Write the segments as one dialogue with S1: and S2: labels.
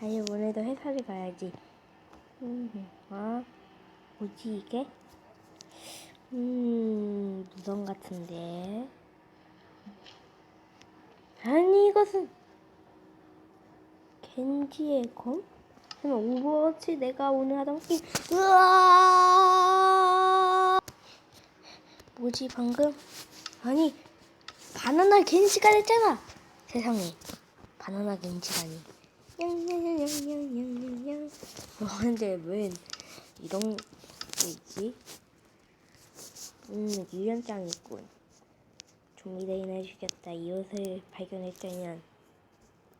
S1: 아니 오늘도 회사를 가야지. 음, 아, 뭐지 이게? 음, 무덤 같은데. 아니 이것은 겐지의 검? 설마 오버워치 내가 오늘 하던 게임 으아 뭐지 방금? 아니 바나나 겐지가 됐잖아 세상에 바나나 겐지라니 냥냥냥냥냥냥냥 어 근데 왜 이런 게 있지? 음 유연장 있군 좀비레인을 죽였다 이 옷을 발견했다면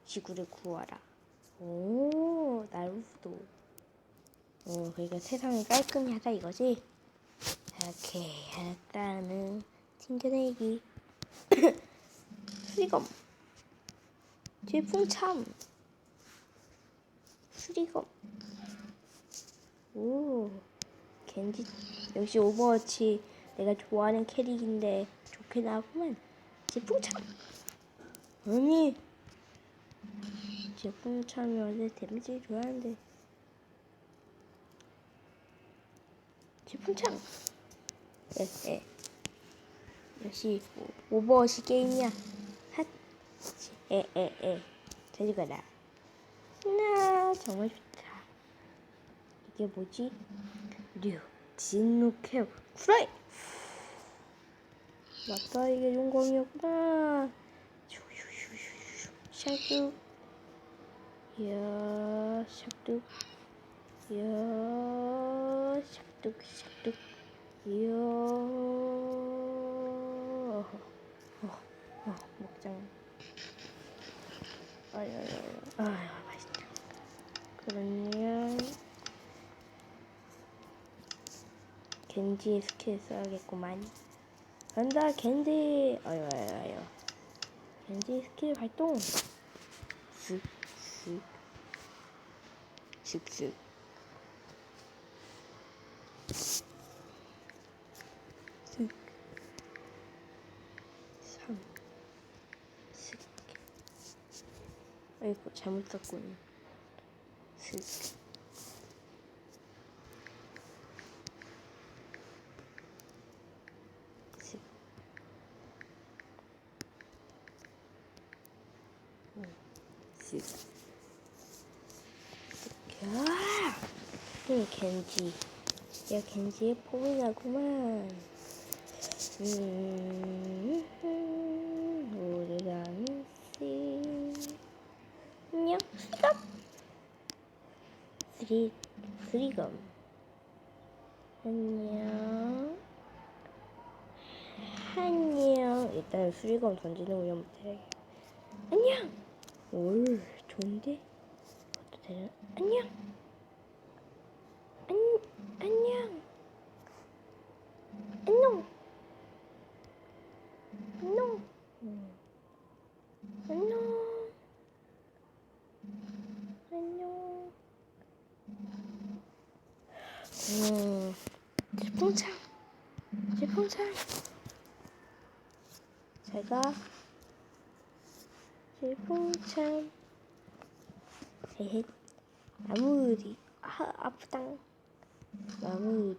S1: 지구를 구하라 오 나루도 어 그러니까 세상을 깔끔히 하자 이거지 이렇게 했다는 튕겨내기 수리검 질풍참 수리검 오 겐지 역시 오버워치 내가 좋아하는 캐릭인데 좋게 나왔구만 질풍참 아니 원래 데미지 좋아하는데. 질풍참 예, 예. 역시 오- 오버워치 게임이야. 핫. 에 에 에 저리 가라 나 정말 좋다. 이게 뭐지? 류. 진루케 프라이! 맞다 이게 용광이었구나. 샤뚝 이야 샤뚝 이야 샤뚝 샤뚝 이야. 어, 어, 먹장 아야야야. 아유 맛있다 그러면 겐지의 스킬 써야겠구만. 간다 겐지. 아유 아유 아유 겐지 스킬 발동. 쓱 쓱 쓱 쓱 쓱 삼. 쓱 아이고 잘못 썼군 쓱쓱쓱 야! 이 겐지 야 겐지의 폼이 나구만 음, 우리랑 씨 안녕 스톱 쓰리검 안녕. 안녕. 일단 수리검 던지는 위험부터 해야겠다 안녕. 올 좋은데? 그것도 되나? 안녕. 안 안녕. 안녕. 안녕. 음. 안녕 안녕 음 질풍참 질풍참 제가 질풍참 헤헤 마무리. 아 아프당. 마무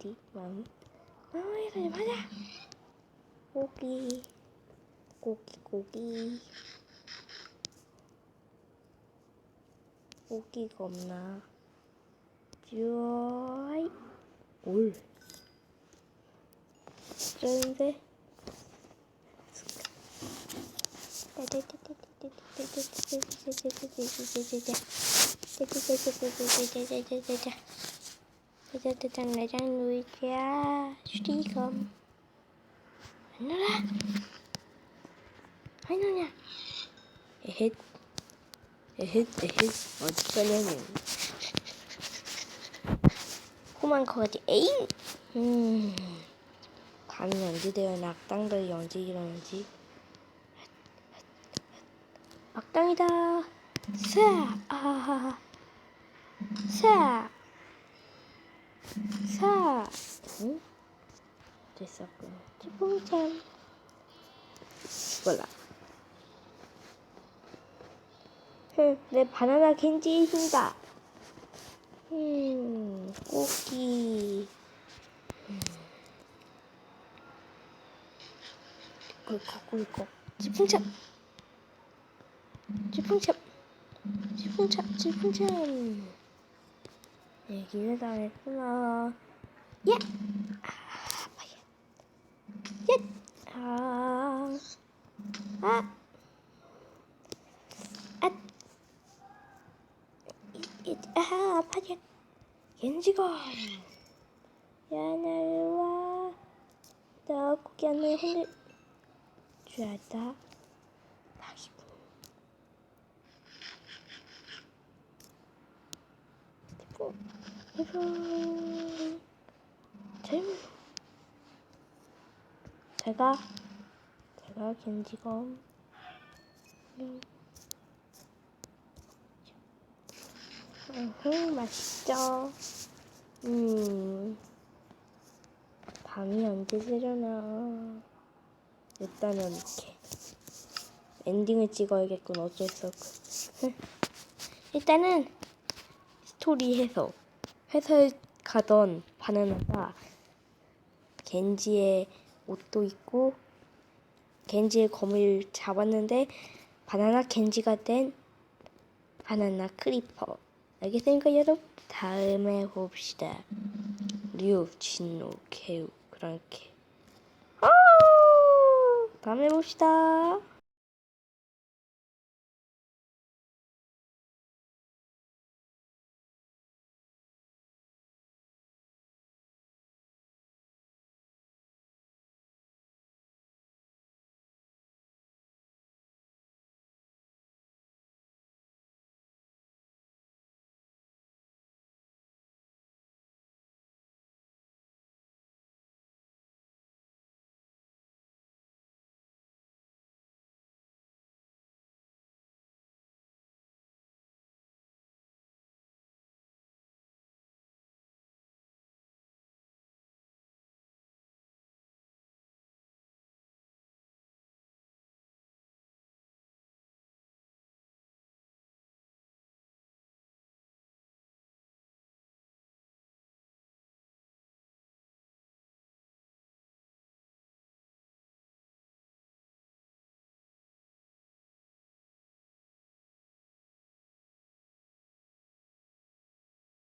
S1: 마무리가 좀 하자 고기. 고기 고기. 고기가 없나. 쭈아이 올. 좋은데 음악 당이다 사 아하하 사 사. 응? 됐었군. 지붕참. 몰라. 흠, 내 바나나 겐지의 힘이다. 음. 음. 꿀꺽, 꿀꺽. 지풍참. 지풍참. 지풍참, 지풍참. 얘기를 당했구나. 야! 아, 아파요. 야! 아. 아. 아. 이, 이, 아, 아파요. 겐지가. 야, 나를 와. 나 고기 안에 흔들. 줄 알다. 박이고. 이거, 이거. 재밌. 제가, 제가 겐지검. 음. 음, 맛있죠? 음. 밤이 언제 되려나. 일단은 이렇게. 엔딩을 찍어야겠군, 어쩔 수 없고. 일단은, 스토리 해서. 회사에 가던 바나나가 겐지의 옷도 입고, 겐지의 검을 잡았는데, 바나나 겐지가 된 바나나 크리퍼. 알겠습니까, 여러분? 다음에 봅시다. 류, 진노, 개우, 그랑케. 다음에 봅시다.